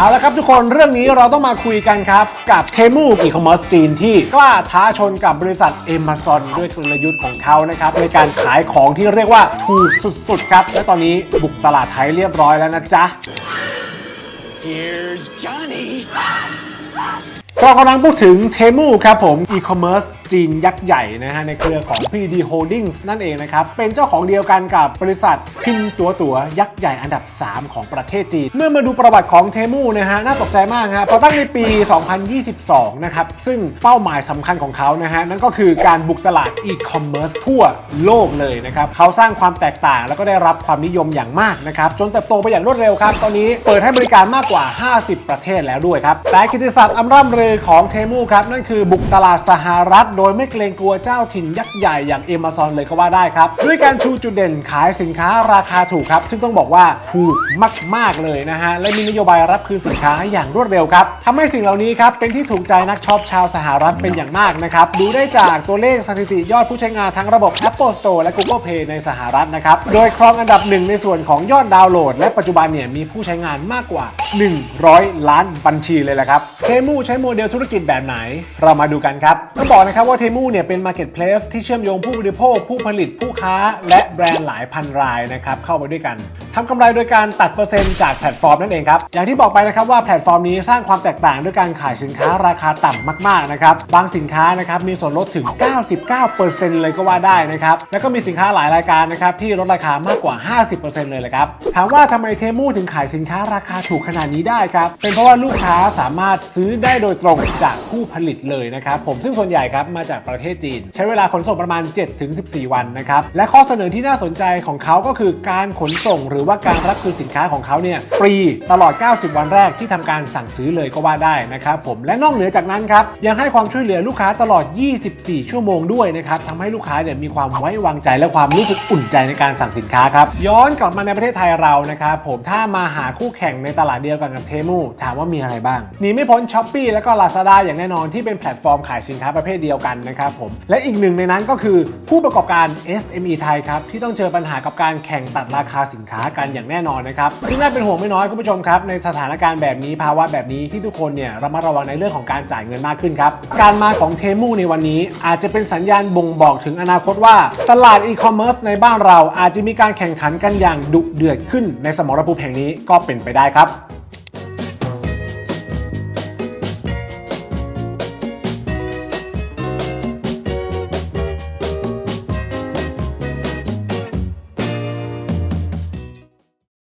เอาละครับทุกคนเรื่องนี้เราต้องมาคุยกันครับ กับเทมูอีคอมเมิร์ซจีนที่กล้าท้าชนกับบริษัท Amazon ด้วยกลยุทธ์ของเขานะครับ ในการขายของที่เรียกว่าถูกสุดๆครับ และตอนนี้บุกตลาดไทยเรียบร้อยแล้วนะจ๊ะ Here's Johnny. เรากำลังพูดถึงเทมูครับผมอีคอมเมิร์ซ จีนยักษ์ใหญ่นะฮะในเครือของ P D Holdings นั่นเองนะครับ เป็นเจ้าของเดียวกันกับบริษัทพิมพ์ตัวตั๋วยักษ์ใหญ่อันดับ 3 ของประเทศจีน เมื่อมาดูประวัติของเทมูนะฮะน่าตกใจมากครับพอตั้งในปี 2022 นะครับ ซึ่งเป้าหมายสำคัญของเขานะฮะนั่นก็คือการบุกตลาดอีคอมเมิร์ซทั่วโลกเลยนะครับเขาสร้างความแตกต่างแล้วก็ได้รับความนิยมอย่างมากนะครับจนเติบโตไปอย่างรวดเร็วครับ ตอนนี้เปิดให้บริการมากกว่า 50 ประเทศแล้วด้วยครับแต่กิติศักดิ์อำร่ำลือของเทมูครับนั่นคือบุกตลาดสหรัฐโดยไม่เกรงกลัวเจ้าถิ่นยักษ์ใหญ่อย่าง Amazon เลยก็ว่าได้ครับ ด้วยการชูจุดเด่นขายสินค้าราคาถูกครับ ซึ่งต้องบอกว่าถูกมาก ๆ เลยนะฮะ และมีนโยบายรับคืนสินค้าอย่างรวดเร็วครับทำให้สิ่งเหล่านี้ครับเป็นที่ถูกใจนักช็อปชาวสหรัฐเป็นอย่างมากนะครับดูได้จากตัวเลขสถิติยอดผู้ใช้งานทั้งระบบ Apple Store และ Google Play ในสหรัฐนะครับโดยครองอันดับหนึ่งในส่วนของยอดดาวน์โหลด และปัจจุบันเนี่ยมีผู้ใช้งานมากกว่า 100 ล้านบัญชีเลยแหละครับเทมูใช้โมเดลธุรกิจแบบไหน เรามาดูกันครับต้องบอกนะครับว่าเทมูเนี่ยเป็น Marketplace ที่เชื่อมโยงผู้บริโภค ผู้ผลิตผู้ค้า และแบรนด์หลายพันรายนะครับเข้าไปด้วยกัน ทำกำไรโดยการตัดเปอร์เซ็นต์จากแพลตฟอร์มนั่นเองครับ อย่างที่บอกไปนะครับว่าแพลตฟอร์มนี้สร้างความแตกต่างด้วยการขายสินค้าราคาต่ำมากๆนะครับ บางสินค้านะครับมีส่วนลดถึง 99%เลยก็ว่าได้นะครับ แล้วก็มีสินค้าหลายรายการนะครับที่ลดราคามากกว่า 50%เลยแหละครับ ถามว่าทำไมเทมูถึงขายสินค้าราคาถูกขนาดนี้ได้ครับ เป็นเพราะว่าลูกค้าสามารถซื้อได้โดยตรงจากผู้ผลิตเลยนะครับผมซึ่งส่วนใหญ่ครับมาจากประเทศจีน ใช้เวลาขนส่งประมาณ 7-14 วันนะครับและข้อเสนอที่น่าสนใจของเขาก็คือการขนส่งหรือว่าการรับคืนสินค้าของเขาเนี่ยฟรีตลอด 90 วันแรกที่ทำการสั่งซื้อเลยก็ว่าได้นะครับผมและนอกเหนือจากนั้นครับยังให้ความช่วยเหลือลูกค้าตลอด 24 ชั่วโมงด้วยนะครับทำให้ลูกค้าเนี่ยมีความไว้วางใจและความรู้สึกอุ่นใจในการสั่งสินค้าครับย้อนกลับมาในประเทศไทยเรานะครับผมถ้ามาหาคู่แข่งในตลาดเดียวกันกับเทมูถามว่ามีอะไรบ้างหนีไม่พ้นช้อปปี้และก็ Lazada อย่างแน่นอนที่เป็นแพลตฟอร์มขายสินค้าประเภทเดียวกันนะครับผมและอีกหนึ่งในนั้นก็คือผู้ประกอบการ SME ไทยครับที่ต้องเจอปัญหากับการแข่งตัดราคาสินค้ากันอย่างแน่นอนนะครับซึ่งน่าเป็นห่วงไม่น้อยคุณผู้ชมครับในสถานการณ์แบบนี้ภาวะแบบนี้ที่ทุกคนเนี่ยระมัดระวังในเรื่องของการจ่ายเงินมากขึ้นครับการมาของเทมูในวันนี้อาจจะเป็นสัญญาณบ่งบอกถึงอนาคตว่า ตลาดอีคอมเมิร์ซในบ้านเราอาจจะมีการแข่งขันกันอย่างดุเดือดขึ้นในสมรภูมิแห่งนี้ก็เป็นไปได้ครับ